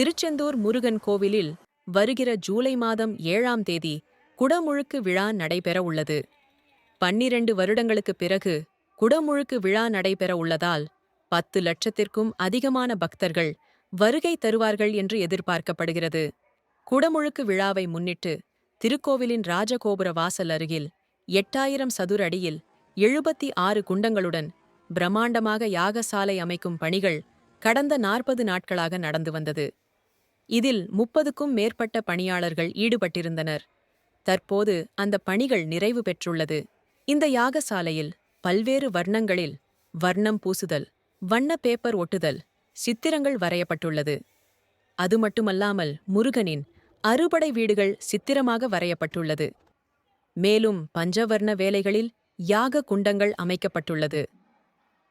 திருச்செந்தூர் முருகன் கோவிலில் வருகிற ஜூலை மாதம் ஏழாம் தேதி குடமுழுக்கு விழா நடைபெற உள்ளது. பன்னிரண்டு வருடங்களுக்குப் பிறகு குடமுழுக்கு விழா நடைபெற உள்ளதால் பத்து லட்சத்திற்கும் அதிகமான பக்தர்கள் வருகை தருவார்கள் என்று எதிர்பார்க்கப்படுகிறது. குடமுழுக்கு விழாவை முன்னிட்டு திருக்கோவிலின் ராஜகோபுர வாசல் அருகில் எட்டாயிரம் சதுர அடியில் எழுபத்தி ஆறு குண்டங்களுடன் பிரம்மாண்டமாக யாகசாலை அமைக்கும் பணிகள் கடந்த நாற்பது நாட்களாக நடந்து வந்தது. இதில் முப்பதுக்கும் மேற்பட்ட பணியாளர்கள் ஈடுபட்டிருந்தனர். தற்போது அந்த பணிகள் நிறைவு பெற்றுள்ளது. இந்த யாகசாலையில் பல்வேறு வர்ணங்களில் வர்ணம் பூசுதல் வண்ண பேப்பர் ஒட்டுதல் சித்திரங்கள் வரையப்பட்டுள்ளது. அது மட்டுமல்லாமல் முருகனின் அறுபடை வீடுகள் சித்திரமாக வரையப்பட்டுள்ளது. மேலும் பஞ்சவர்ண வேலைகளில் யாக குண்டங்கள் அமைக்கப்பட்டுள்ளது.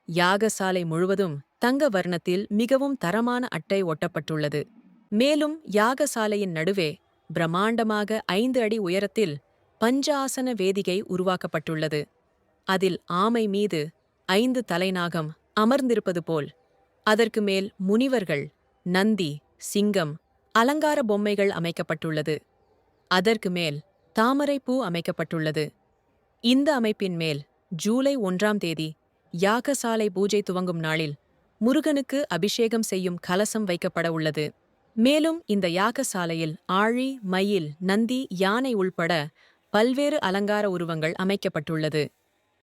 யாகசாலை முழுவதும் தங்க வர்ணத்தில் மிகவும் தரமான அட்டை ஒட்டப்பட்டுள்ளது. மேலும் யாகசாலையின் நடுவே பிரம்மாண்டமாக ஐந்து அடி உயரத்தில் பஞ்சாசன வேதிகை உருவாக்கப்பட்டுள்ளது. அதில் ஆமை மீது ஐந்து தலைநாகம் அமர்ந்திருப்பது போல் அதற்கு மேல் முனிவர்கள் நந்தி சிங்கம் அலங்கார பொம்மைகள் அமைக்கப்பட்டுள்ளது. அதற்கு மேல் தாமரைப்பூ அமைக்கப்பட்டுள்ளது. இந்த அமைப்பின் மேல் ஜூலை ஒன்றாம் தேதி யாகசாலை பூஜை துவங்கும் நாளில் முருகனுக்கு அபிஷேகம் செய்யும் கலசம் வைக்கப்பட உள்ளது. மேலும் இந்த யாகசாலையில் ஆழி மயில் நந்தி யானை உள்பட பல்வேறு அலங்கார உருவங்கள் அமைக்கப்பட்டுள்ளது.